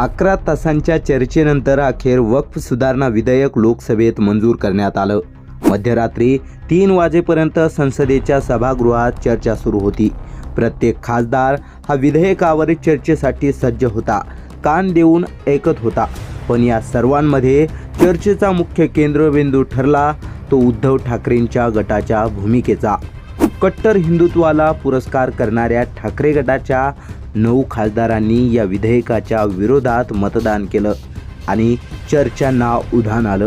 अकरा तासांच्या चर्चेनंतर अखेर वक्फ सुधारणा विधेयक लोकसभेत मंजूर करण्यात आलं. मध्यरात्री तीन वाजेपर्यंत संसदेच्या सभागृहात चर्चा सुरू होती. प्रत्येक खासदार हा विधेयकावर चर्चेसाठी सज्ज होता कान देऊन ऐकत होता. पण या सर्वांमध्ये चर्चेचा मुख्य केंद्रबिंदू ठरला तो उद्धव ठाकरेंच्या गटाच्या भूमिकेचा. कट्टर हिंदुत्वाला पुरस्कार करणाऱ्या ठाकरे गटाच्या नऊ खासदारांनी या विधेयकाच्या विरोधात मतदान केलं आणि चर्चांना उधाण आलं.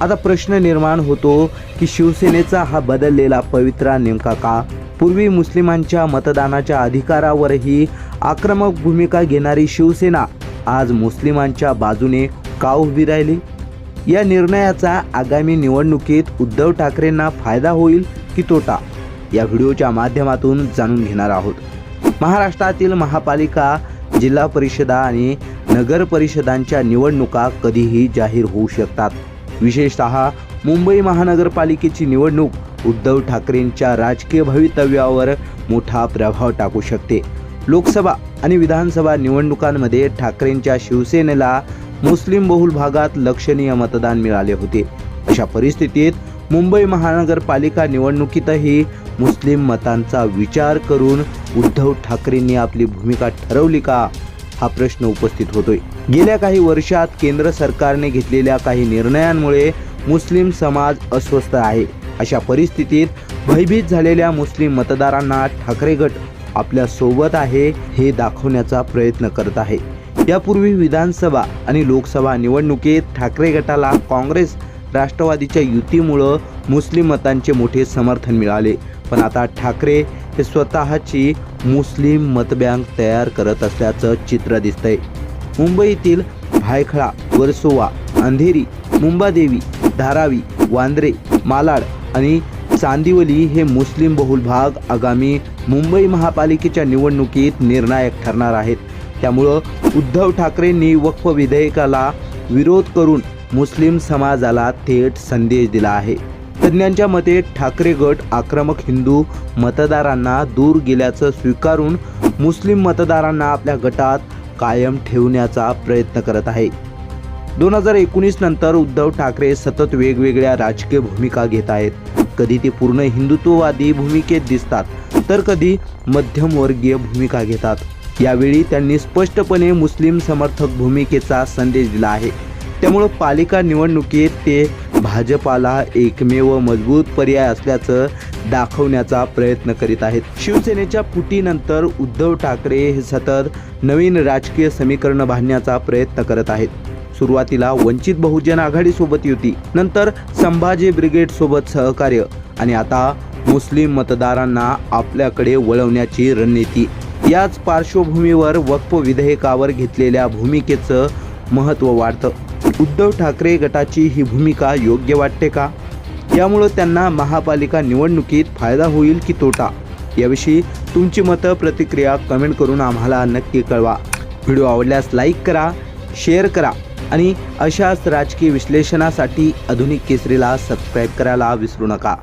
आता प्रश्न निर्माण होतो की शिवसेनेचा हा बदललेला पवित्रा नेमका का? पूर्वी मुस्लिमांच्या मतदानाच्या अधिकारावरही आक्रमक भूमिका घेणारी शिवसेना आज मुस्लिमांच्या बाजूने का उभी राहिली? या निर्णयाचा आगामी निवडणुकीत उद्धव ठाकरेंना फायदा होईल की तोटा? या व्हिडिओच्या माध्यमातून जाणून घेणार आहोत. महाराष्ट्रातील महापालिका जिल्हा परिषदा आणि नगर परिषदांच्या निवडणुका कधीही जाहीर होऊ शकतात. विशेषत मुंबई महानगरपालिकेची निवडणूक उद्धव ठाकरेंच्या राजकीय भवितव्यावर मोठा प्रभाव टाकू शकते. लोकसभा आणि विधानसभा निवडणुकांमध्ये ठाकरेंच्या शिवसेनेला मुस्लिम बहुल भागात लक्षणीय मतदान मिळाले होते. अशा परिस्थितीत मुंबई महानगरपालिका निवडणुकीतही मुस्लिम मतांचा विचार करून उद्धव ठाकरेंनी आपली भूमिका ठरवली का हा प्रश्न उपस्थित होतोय. गेल्या काही वर्षात केंद्र सरकारने घेतलेल्या काही निर्णयांमुळे मुस्लिम समाज अस्वस्थ आहे. अशा परिस्थितीत भयभीत झालेल्या मुस्लिम मतदारांना ठाकरे गट आपल्यासोबत आहे हे दाखवण्याचा प्रयत्न करत आहे. यापूर्वी विधानसभा आणि लोकसभा निवडणुकीत ठाकरे गटाला काँग्रेस राष्ट्रवादीच्या युतीमुळं मुस्लिम मतांचे मोठे समर्थन मिळाले. पण आता ठाकरे हे स्वतःची मुस्लिम मतबँक तयार करत असल्याचं चित्र दिसतंय. मुंबईतील भायखळा वर्सोवा अंधेरी मुंबादेवी धारावी वांद्रे मालाड आणि चांदिवली हे मुस्लिम बहुल भाग आगामी मुंबई महापालिकेच्या निवडणुकीत निर्णायक ठरणार आहेत. त्यामुळं उद्धव ठाकरेंनी वक्फ विधेयकाला विरोध करून मुस्लिम समाजाला थेट संदेश दिला आहे. तज्ज्ञांच्या मते ठाकरे गट आक्रमक हिंदू मतदारांना दूर गेल्याचं स्वीकारून मुस्लिम मतदारांना आपल्या गटात कायम ठेवण्याचा प्रयत्न करत आहे. दोन हजार एकोणीस नंतर उद्धव ठाकरे सतत वेगवेगळ्या राजकीय भूमिका घेत आहेत. कधी ते पूर्ण हिंदुत्ववादी भूमिकेत दिसतात तर कधी मध्यमवर्गीय भूमिका घेतात. यावेळी त्यांनी स्पष्टपणे मुस्लिम समर्थक भूमिकेचा संदेश दिला आहे. त्यामुळं पालिका निवडणुकीत ते भाजपाला एकमेव मजबूत पर्याय असल्याचं दाखवण्याचा प्रयत्न करीत आहेत. शिवसेनेच्या फुटीनंतर उद्धव ठाकरे हे सतत नवीन राजकीय समीकरण बांधण्याचा प्रयत्न करत आहेत. सुरुवातीला वंचित बहुजन आघाडीसोबत युती नंतर संभाजी ब्रिगेड सोबत सहकार्य आणि आता मुस्लिम मतदारांना आपल्याकडे वळवण्याची रणनीती. याच पार्श्वभूमीवर वक्फ विधेयकावर घेतलेल्या भूमिकेचं महत्त्व वाढतं. उद्धव ठाकरे गटाची ही भूमिका योग्य वाटते का? यामुळं त्यांना महापालिका निवडणुकीत फायदा होईल की तोटा? याविषयी तुमची मतं प्रतिक्रिया कमेंट करून आम्हाला नक्की कळवा. व्हिडिओ आवडल्यास लाईक करा शेअर करा आणि अशाच राजकीय विश्लेषणासाठी आधुनिक केसरीला सबस्क्राईब करायला विसरू नका.